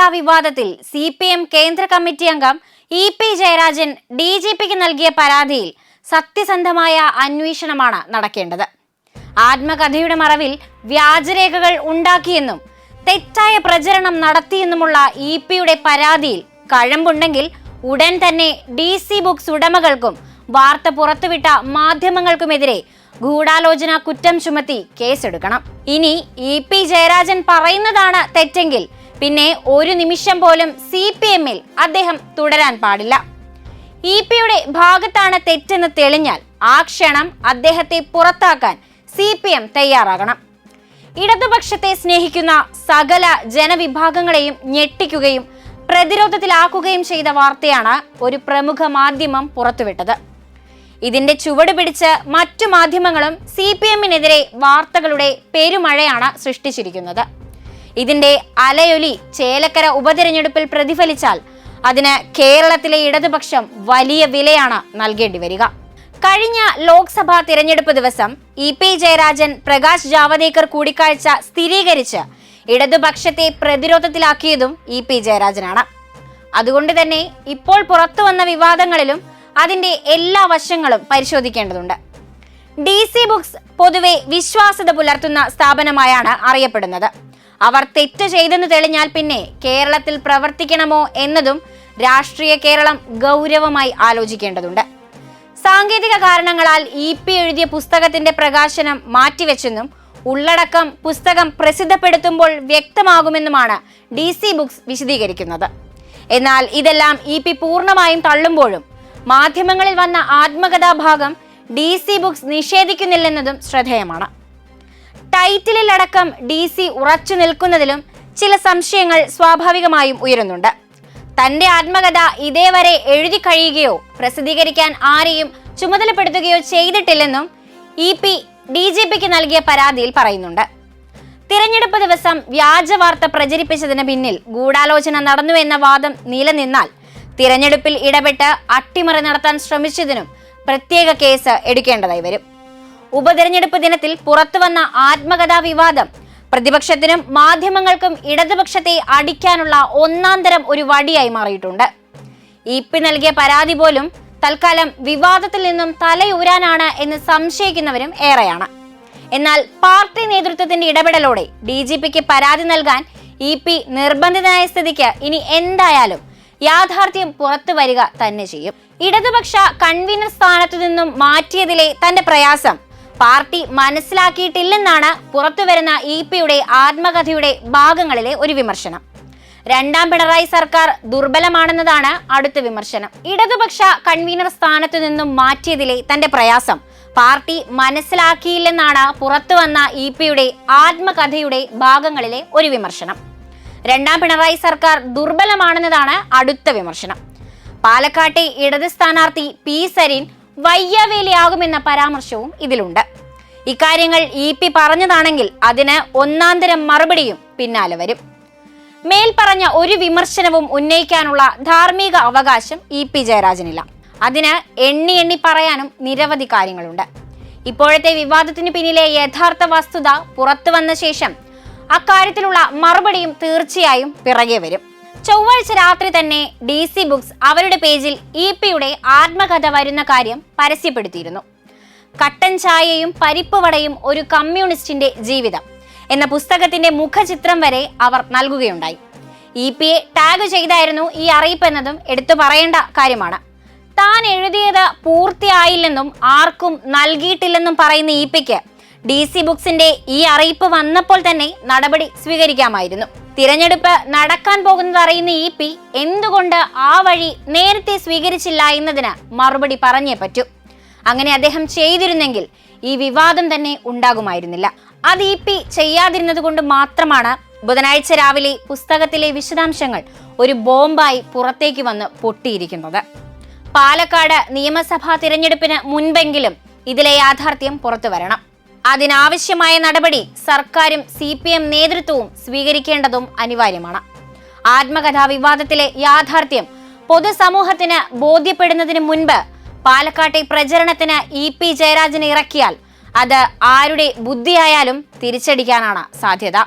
ആത്മകഥാ വിവാദത്തിൽ C P M കേന്ദ്ര committee അംഗം E P Jayarajan D G പിക്ക് നൽകിയ പരാതിയിൽ സത്യസന്ധമായ അന്വേഷണമാണ് നടക്കേണ്ടത്. ആത്മകഥയുടെ മറവിൽ വ്യാജരേഖകൾ ഉണ്ടാക്കിയെന്നും തെറ്റായ പ്രചരണം നടത്തിയെന്നുമുള്ള ഇ പിയുടെ പരാതിയിൽ കഴമ്പുണ്ടെങ്കിൽ ഉടൻ തന്നെ ഡി സി ബുക്സ് ഉടമകൾക്കും വാർത്ത പുറത്തുവിട്ട മാധ്യമങ്ങൾക്കുമെതിരെ ഗൂഢാലോചന കുറ്റം ചുമത്തി കേസെടുക്കണം. ഇനി ഇ പി ജയരാജൻ പറയുന്നതാണ് തെറ്റെങ്കിൽ പിന്നെ ഒരു നിമിഷം പോലും സി പി എമ്മിൽ അദ്ദേഹം തുടരാൻ പാടില്ല. ഇ പിയുടെ ഭാഗത്താണ് തെറ്റെന്ന് തെളിഞ്ഞാൽ ആ ക്ഷണം അദ്ദേഹത്തെ പുറത്താക്കാൻ സി പി എം തയ്യാറാകണം. ഇടതുപക്ഷത്തെ സ്നേഹിക്കുന്ന സകല ജനവിഭാഗങ്ങളെയും ഞെട്ടിക്കുകയും പ്രതിരോധത്തിലാക്കുകയും ചെയ്ത വാർത്തയാണ് ഒരു പ്രമുഖ മാധ്യമം പുറത്തുവിട്ടത്. ഇതിന്റെ ചുവട് പിടിച്ച് മറ്റു മാധ്യമങ്ങളും സി പി എമ്മിനെതിരെ വാർത്തകളുടെ പെരുമഴയാണ് സൃഷ്ടിച്ചിരിക്കുന്നത്. ഇതിന്റെ അലയൊലി ചേലക്കര ഉപതിരഞ്ഞെടുപ്പിൽ പ്രതിഫലിച്ചാൽ അതിന് കേരളത്തിലെ ഇടതുപക്ഷം വലിയ വിലയാണ് നൽകേണ്ടി വരിക. കഴിഞ്ഞ ലോക്സഭാ തിരഞ്ഞെടുപ്പ് ദിവസം ഇ പി ജയരാജൻ പ്രകാശ് ജാവദേക്കർ കൂടിക്കാഴ്ച സ്ഥിരീകരിച്ച് ഇടതുപക്ഷത്തെ പ്രതിരോധത്തിലാക്കിയതും ഇ പി ജയരാജനാണ്. അതുകൊണ്ട് തന്നെ ഇപ്പോൾ പുറത്തു വന്ന വിവാദങ്ങളിലും അതിന്റെ എല്ലാ വശങ്ങളും പരിശോധിക്കേണ്ടതുണ്ട്. ഡി സി ബുക്സ് പൊതുവെ വിശ്വാസ്യത പുലർത്തുന്ന സ്ഥാപനമായാണ് അറിയപ്പെടുന്നത്. അവർ തെറ്റ് ചെയ്തെന്ന് തെളിഞ്ഞാൽ പിന്നെ കേരളത്തിൽ പ്രവർത്തിക്കണമോ എന്നതും രാഷ്ട്രീയ കേരളം ഗൗരവമായി ആലോചിക്കേണ്ടതുണ്ട്. സാങ്കേതിക കാരണങ്ങളാൽ ഇ പി എഴുതിയ പുസ്തകത്തിന്റെ പ്രകാശനം മാറ്റിവെച്ചെന്നും ഉള്ളടക്കം പുസ്തകം പ്രസിദ്ധപ്പെടുത്തുമ്പോൾ വ്യക്തമാകുമെന്നുമാണ് ഡി സി ബുക്സ് വിശദീകരിക്കുന്നത്. എന്നാൽ ഇതെല്ലാം ഇ പി പൂർണമായും തള്ളുമ്പോഴും മാധ്യമങ്ങളിൽ വന്ന ആത്മകഥാഭാഗം ഡി സി ബുക്സ് നിഷേധിക്കുന്നില്ലെന്നതും ശ്രദ്ധേയമാണ്. ടൈറ്റിലടക്കം ഡി സി ഉറച്ചു നിൽക്കുന്നതിലും ചില സംശയങ്ങൾ സ്വാഭാവികമായും ഉയരുന്നുണ്ട്. തന്റെ ആത്മകഥ ഇതേവരെ എഴുതി കഴിയുകയോ പ്രസിദ്ധീകരിക്കാൻ ആരെയും ചുമതലപ്പെടുത്തുകയോ ചെയ്തിട്ടില്ലെന്നും ഇ പി ഡി ജി പിക്ക് നൽകിയ പരാതിയിൽ പറയുന്നുണ്ട്. തിരഞ്ഞെടുപ്പ് ദിവസം വ്യാജ വാർത്ത പ്രചരിപ്പിച്ചതിന് പിന്നിൽ ഗൂഢാലോചന നടന്നു എന്ന വാദം നിലനിന്നാൽ തിരഞ്ഞെടുപ്പിൽ ഇടപെട്ട് അട്ടിമറി നടത്താൻ ശ്രമിച്ചതിനും പ്രത്യേക കേസ് എടുക്കേണ്ടതായി വരും. ഉപതെരഞ്ഞെടുപ്പ് ദിനത്തിൽ പുറത്തുവന്ന ആത്മകഥാ വിവാദം പ്രതിപക്ഷത്തിനും മാധ്യമങ്ങൾക്കും ഇടതുപക്ഷത്തെ അടിക്കാനുള്ള ഒന്നാം തരം ഒരു വടിയായി മാറിയിട്ടുണ്ട്. ഇ പി നൽകിയ പരാതി പോലും തൽക്കാലം വിവാദത്തിൽ നിന്നും തലയൂരാനാണ് എന്ന് സംശയിക്കുന്നവരും ഏറെയാണ്. എന്നാൽ പാർട്ടി നേതൃത്വത്തിന്റെ ഇടപെടലോടെ ഡി ജി പിക്ക് പരാതി നൽകാൻ ഇ പി നിർബന്ധിതനായ സ്ഥിതിക്ക് ഇനി എന്തായാലും യാഥാർത്ഥ്യം പുറത്തു വരിക തന്നെ ചെയ്യും. ഇടതുപക്ഷ കൺവീനർ സ്ഥാനത്തു നിന്നും മാറ്റിയതിലെ തന്റെ പ്രയാസം പാർട്ടി മനസ്സിലാക്കിയിട്ടില്ലെന്നാണ് പുറത്തുവരുന്ന ഇ പിയുടെ ആത്മകഥയുടെ ഭാഗങ്ങളിലെ ഒരു വിമർശനം. രണ്ടാം പിണറായി സർക്കാർ ദുർബലമാണെന്നതാണ് അടുത്ത വിമർശനം. ഇടതുപക്ഷ കൺവീനർ സ്ഥാനത്തു നിന്നും മാറ്റിയതിലെ തന്റെ പ്രയാസം. പാർട്ടി മനസ്സിലാക്കിയില്ലെന്നാണ് പുറത്തുവന്ന ഇ പിയുടെ ആത്മകഥയുടെ ഭാഗങ്ങളിലെ ഒരു വിമർശനം. രണ്ടാം പിണറായി സർക്കാർ ദുർബലമാണെന്നതാണ് അടുത്ത വിമർശനം. പാലക്കാട്ടെ ഇടത് സ്ഥാനാർത്ഥി പി സരിൻ വയ്യവേലിയാകുമെന്ന പരാമർശവും ഇതിലുണ്ട്. ഇക്കാര്യങ്ങൾ ഇ പി പറഞ്ഞതാണെങ്കിൽ അതിന് ഒന്നാന്തരം മറുപടിയും പിന്നാലെ വരും. മേൽപ്പറഞ്ഞ ഒരു വിമർശനവും ഉന്നയിക്കാനുള്ള ധാർമ്മിക അവകാശം ഇ പി ജയരാജനില്ല. അതിന് എണ്ണി എണ്ണി പറയാനും നിരവധി കാര്യങ്ങളുണ്ട്. ഇപ്പോഴത്തെ വിവാദത്തിന് പിന്നിലെ യഥാർത്ഥ വസ്തുത പുറത്തു വന്ന ശേഷം അക്കാര്യത്തിലുള്ള മറുപടിയും തീർച്ചയായും പിറകെ വരും. ചൊവ്വാഴ്ച രാത്രി തന്നെ ഡി സി ബുക്സ് അവരുടെ പേജിൽ ഇ പിയുടെ ആത്മകഥ വരുന്ന കാര്യം പരസ്യപ്പെടുത്തിയിരുന്നു. കട്ടൻ ചായയും പരിപ്പുവടയും ഒരു കമ്മ്യൂണിസ്റ്റിന്റെ ജീവിതം എന്ന പുസ്തകത്തിന്റെ മുഖചിത്രം വരെ അവർ നൽകുകയുണ്ടായി. ഇ പിയെ ടാഗ് ചെയ്തായിരുന്നു ഈ അറിയിപ്പ് എന്നതും എടുത്തു പറയേണ്ട കാര്യമാണ്. താൻ എഴുതിയത് പൂർത്തിയായില്ലെന്നും ആർക്കും നൽകിയിട്ടില്ലെന്നും പറയുന്ന ഇ പിക്ക് ഡി സി ബുക്സിന്റെ ഈ അറിയിപ്പ് വന്നപ്പോൾ തന്നെ നടപടി സ്വീകരിക്കാമായിരുന്നു. തിരഞ്ഞെടുപ്പ് നടക്കാൻ പോകുന്നത് അറിയുന്ന ഇ പി എന്തുകൊണ്ട് ആ വഴി നേരത്തെ സ്വീകരിച്ചില്ല എന്നതിന് മറുപടി പറഞ്ഞേ പറ്റൂ. അങ്ങനെ അദ്ദേഹം ചെയ്തിരുന്നെങ്കിൽ ഈ വിവാദം തന്നെ ഉണ്ടാകുമായിരുന്നില്ല. അത് ഇ പി ചെയ്യാതിരുന്നത് കൊണ്ട് മാത്രമാണ് ബുധനാഴ്ച രാവിലെ പുസ്തകത്തിലെ വിശദാംശങ്ങൾ ഒരു ബോംബായി പുറത്തേക്ക് വന്ന് പൊട്ടിയിരിക്കുന്നത്. പാലക്കാട് നിയമസഭാ തിരഞ്ഞെടുപ്പിന് മുൻപെങ്കിലും ഇതിലെ യാഥാർത്ഥ്യം പുറത്തു വരണം. അതിനാവശ്യമായ നടപടി സർക്കാരും സി പി എം നേതൃത്വവും സ്വീകരിക്കേണ്ടതും അനിവാര്യമാണ്. ആത്മകഥാ വിവാദത്തിലെ യാഥാർത്ഥ്യം പൊതുസമൂഹത്തിന് ബോധ്യപ്പെടുന്നതിന് മുൻപ് പാലക്കാട്ടെ പ്രചരണത്തിന് ഇ പി ജയരാജനെ ഇറക്കിയാൽ അത് ആരുടെ ബുദ്ധിയായാലും തിരിച്ചടിക്കാനാണ് സാധ്യത.